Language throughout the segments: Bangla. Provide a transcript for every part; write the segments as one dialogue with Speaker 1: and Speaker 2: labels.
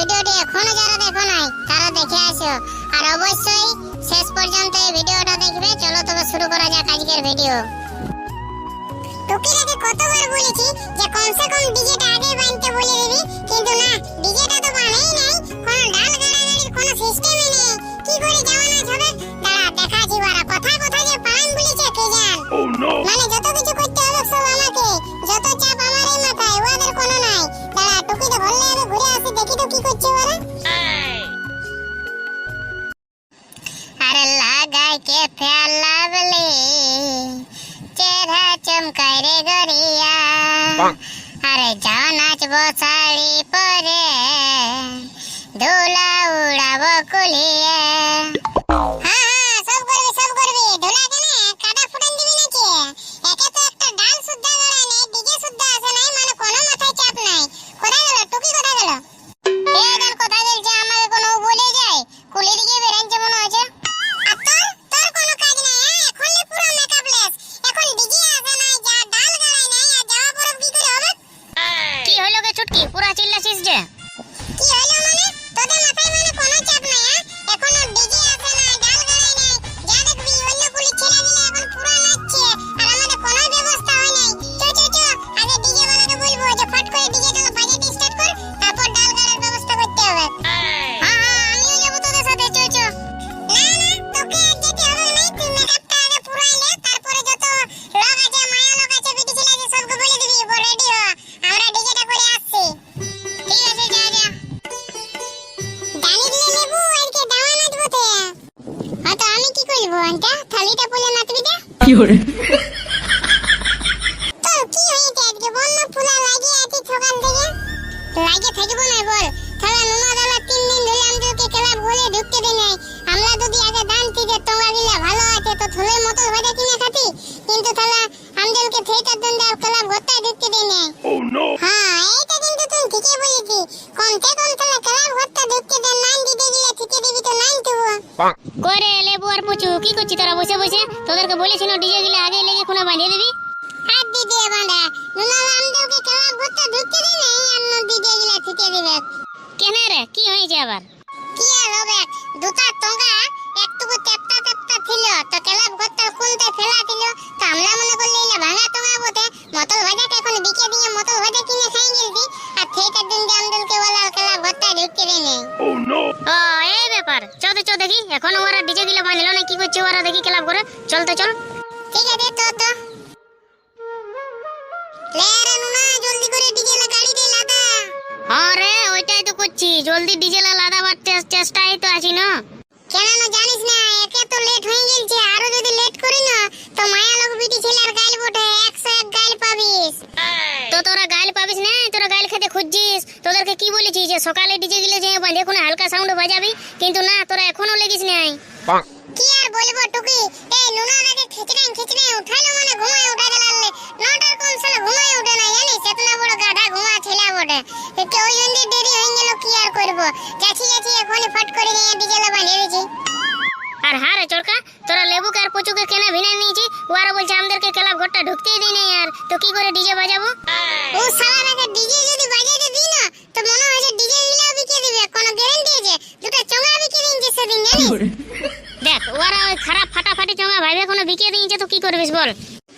Speaker 1: ভিডিওটি এখনও যারা দেখো নাই, তারা দেখে আসো। আর অবশ্যই শেষ পর্যন্ত এই ভিডিওটা দেখবে। চলো তবে শুরু করা যাক আজকের ভিডিও। তোকে আগে কতবার বলেছি যে কমসে কম ডিজেটা আগে বানতে বলে দিবি? কিন্তু না, ডিজেটা তো বানাই নাই, কোনো ডাল গাড়াগাড়ির কোনো সিস্টেমই নেই। কি করে चमकाय रे गरिया अरे जानाच बोसाळी परे धुला उडाव कुलिया। কি হয়েছে আজকে? বন্য ফুলা লাগিয়ে আছি সকাল থেকে। লাগে থাকব না বল। তাহলে নুনা দালা তিন দিন ধরে আমাদেরকে ক্লাব বলে ঢুকতে দেয় নাই। আমরা যদি আগে জানতি যে তোমরা গিলা ভালো আছে তো থুলের মতো ভাজা কিনে খাতি। কিন্তু তাহলে আমাদেরকে আর ক্লাব ঢুকতে দেয় নাই।
Speaker 2: Oh!
Speaker 1: হ্যাঁ এইটা কিন্তু তুমি ঠিকই বলেছি। কমতে কম তাহলে ক্লাব ঘরটা ঢুকতে দেয় নাইন দিতে ঠিকই দিবি তো
Speaker 3: করে আর পুচু কি করছি তোরা? বসে বসে? তোদেরকে বলেছিল ডিজে গুলো আগে লেগে কোনো বাঁধিয়ে দিবি।
Speaker 1: হাত বাঁধা। নুনা ঢুকতে দেয় নাই আর নদী দিয়ে গেলে ঠিকই দিবে।
Speaker 3: কেন রে? কি হয়েছে আবার?
Speaker 1: কি আর হবে? দুটা একটুকু তেপটা তেপটা ছিল। তো ক্লাব ঘরটা খুলতে ফেলা ছিল তো আমরা মনে করলে
Speaker 3: ওরা দেখি ক্লাব করে। চল তো চল।
Speaker 1: ঠিক আছে তো তো। লে রে নুনা জলদি করে ডিজে গাড়ি দে লাদা।
Speaker 3: হ্যাঁ রে ওইটাই তো করছি। জলদি ডিজে লাদাবার চে- চেষ্টায় তো আছি না।
Speaker 1: কেন না জানিস না একে তো লেট হয়ে গেলছে। আরও যদি লেট করি না তো মায়া লোক বিটি ছেলের গাইল বটে। একশো এক গাইল পাবিস।
Speaker 3: তো তোরা গাইল পাবিস না? তোরা গাইল খেতে খুঁজছিস? তোদেরকে কি বলেছি যে সকালে ডিজে গিলে যে বাঁধে কোনো হালকা সাউন্ড বাজাবি। কিন্তু না তোরা এখনও লেগিস নাই।
Speaker 1: কি খিচড়াই খিচড়াই উঠাইলো মানে ঘুমাই উঠা গেলালে নটার কোন সালে ঘুমাই উঠে না জানিস? এতনা বড় গাধা ঘুমা ছেলে বটে এতে ওই জন্য দেরি হয়ে গেল কি আর করব? যাচ্ছি যাচ্ছি এখনই ফট করে নিয়ে ডিজেল বানিয়ে দিয়েছি
Speaker 3: আর হ্যাঁ রে চরকা তোরা লেবুকে আর পচুকে কেনে ভিনে নিয়েছি? ওরা বলছে আমাদেরকে ক্লাব ঘরটা ঢুকতেই দিই নাই আর। তো কি করে ডিজে বাজাবো?
Speaker 1: ও সালারাকে ডিজে যদি বাজাতে দিই না তো মনে হয় যে ডিজে দিলেও বিকে দিবে। কোনো গ্যারান্টি আছে দুটো চোঙা বিকে দিয়েছে সেদিন জানিস?
Speaker 3: দেখ ওরা ওই খারাপ ফাটাফাটি চঙ্গা ভাইবে কোনো বিকে দিয়েছে তো কি করবিস বল?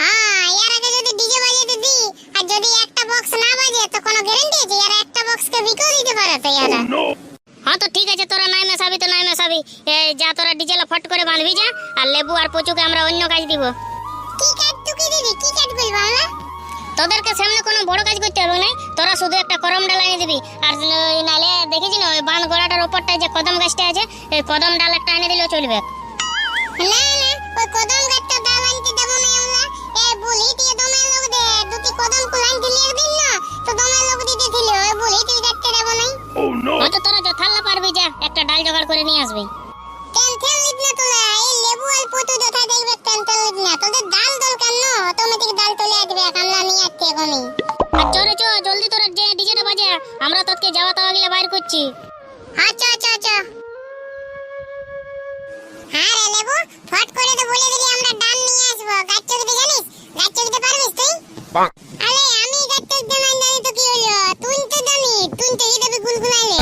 Speaker 1: হ্যাঁ এর আগে যদি ডিজে বাজাতে দিই আর যদি একটা বক্স না বাজে তো কোনো গ্যারান্টি আছে এরা একটা বক্সকে বিকেও দিতে পারে তো এরা।
Speaker 2: Oh
Speaker 3: হ্যাঁ তো ঠিক আছে তোরা নাই মেশাবি তো নাই মেশাবি। এ, যা তোরা ডিজেলা ফট করে বাঁধবি যা আর লেবু আর পচুকে আমরা অন্য কাজ দিব।
Speaker 1: কি কাট টুকি দিদি কি কাট বলব আমরা
Speaker 3: তোদেরকে সামনে কোনো বড় কাজ করতে হবে না তোরা শুধু একটা করম ডাল এনে দিবি। আর নালে দেখেছি না ওই বান গোড়াটার ওপরটায় যে কদম গাছটা আছে এই কদম ডাল একটা এনে দিলেও চলবে।
Speaker 1: না না ওই কদম গাছটা দাম আনতে দেবো না আমরা। এ বলি দিয়ে দমে লোক দে। দুটি কদম কুলান দিলে একদিন না। তো দমে লোক দিতে দিল। ওই বলি তুই কাটতে দেবো নাই
Speaker 2: Oh no!
Speaker 3: হয়তো তোরা যথাল্লা পারবি যা একটা ডাল জোগাড় করে নিয়ে আসবি।
Speaker 1: টেনশন লিব না তোলা। এই লেবু আর পটু যথা দেখবে টেনশন লিব না। তোদের ডাল দরকার না। অটোমেটিক ডাল চলে আসবে আমরা নিয়ে আসছি এখনই।
Speaker 3: আর চলে চো জলদি তোরা যে ডিজেটা বাজে। আমরা তোকে যাওয়া তাওয়া গিলা বাইর করছি।
Speaker 1: আচ্ছা আরে আমি গাত্তক জামাই জানি তো কি হলো? তুই তো জানি তুই তো এটা গুলগুলাইলে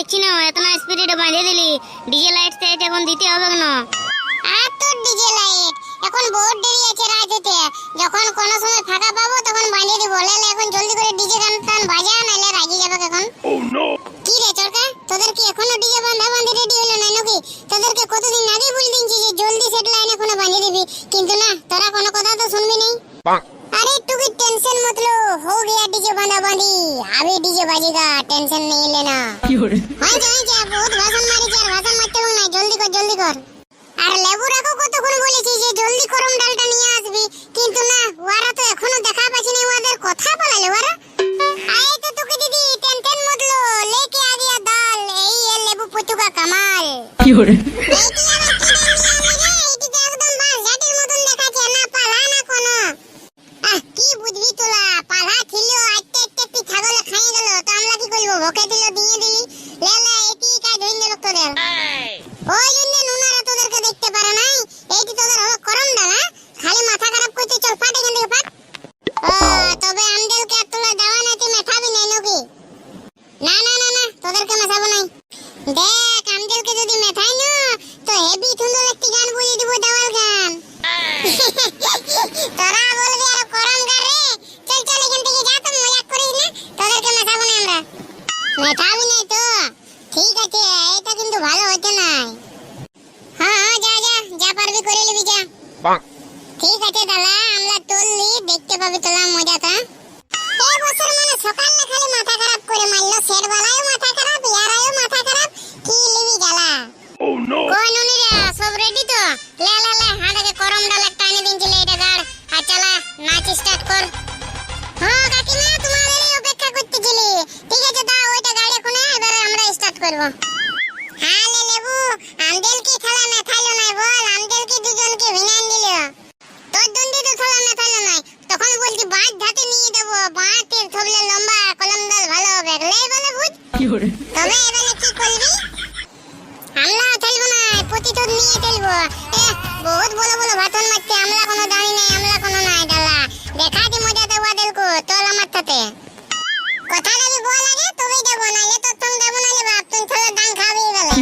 Speaker 1: দেখছি না
Speaker 3: এত না স্পিডে বাঁধে দিলি ডিজে লাইট সাইট এখন দিতে হবে না
Speaker 1: আর তোর ডিজে লাইট এখন বহুত দেরি আছে রাত যখন কোনো সময় ফাঁকা পাবো তখন বাঁধে দিব। লেলে এখন জলদি করে ডিজে গান টান বাজা নাহলে রাগি যাবে এখন
Speaker 2: oh,
Speaker 1: কি রে চরকা? তোদের কি এখনও ডিজে বাঁধা বাঁধে রেডি হলো না নাকি? তোদেরকে কতদিন আগে বলে দিয়েছি যে জলদি সেট লাইন এখনও বাঁধে দিবি। কিন্তু না তোরা কোনো কথা তো শুনবি নেই। बना बांधी अभी डीजे बजेगा टेंशन नहीं लेना हां जा जा बहुत भाषण मारी चार भाषण मत हो ना जल्दी कर जल्दी कर আর লেবুরাকে কতক্ষণ বলেছি যে জলদি গরম ডালটা নিয়ে আসবি। কিন্তু না ওরা তো এখনও দেখা পাচ্ছি না ওদের কথা বলালে ওরা আয় তো তোকে দিদি টেন টেন মতলো লেকে আ ডাল এই লেবু পুতুকা কামাল। কি হরে চেষ্টা কর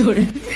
Speaker 1: Lawrence.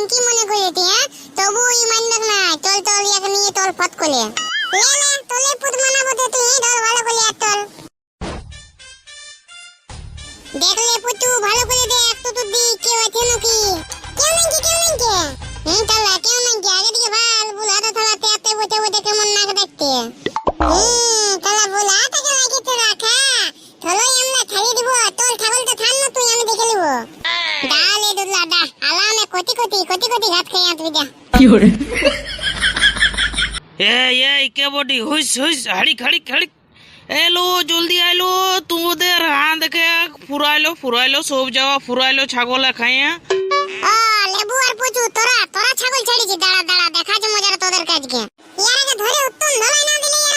Speaker 1: তুই কি মনে করে তুই হ্যাঁ? তবু ইমান দেখ না চল চল ইয়াকে নিয়ে তোর ফট করে। তোলে পুত মানাবো তো তুই ধর, ভালো করে এক তোল। দেখলে পুতু, ভালো করে দেখ তো তুই কি হয়েছে নাকি? কেউ নাকি কেউ নাকি হ্যাঁ তাহলে কোটি
Speaker 2: এলো জলদি আইলো তোমাদের হাঁ দেখে ফুরাইলো ফুরাইলো সব যাওয়া ফুরাইলো ছাগলে খাইয়া।
Speaker 1: আর পুচু তোরা তোরা ছাগল ছাড়িছি দাঁড়া দাঁড়া দেখা যে না দিলে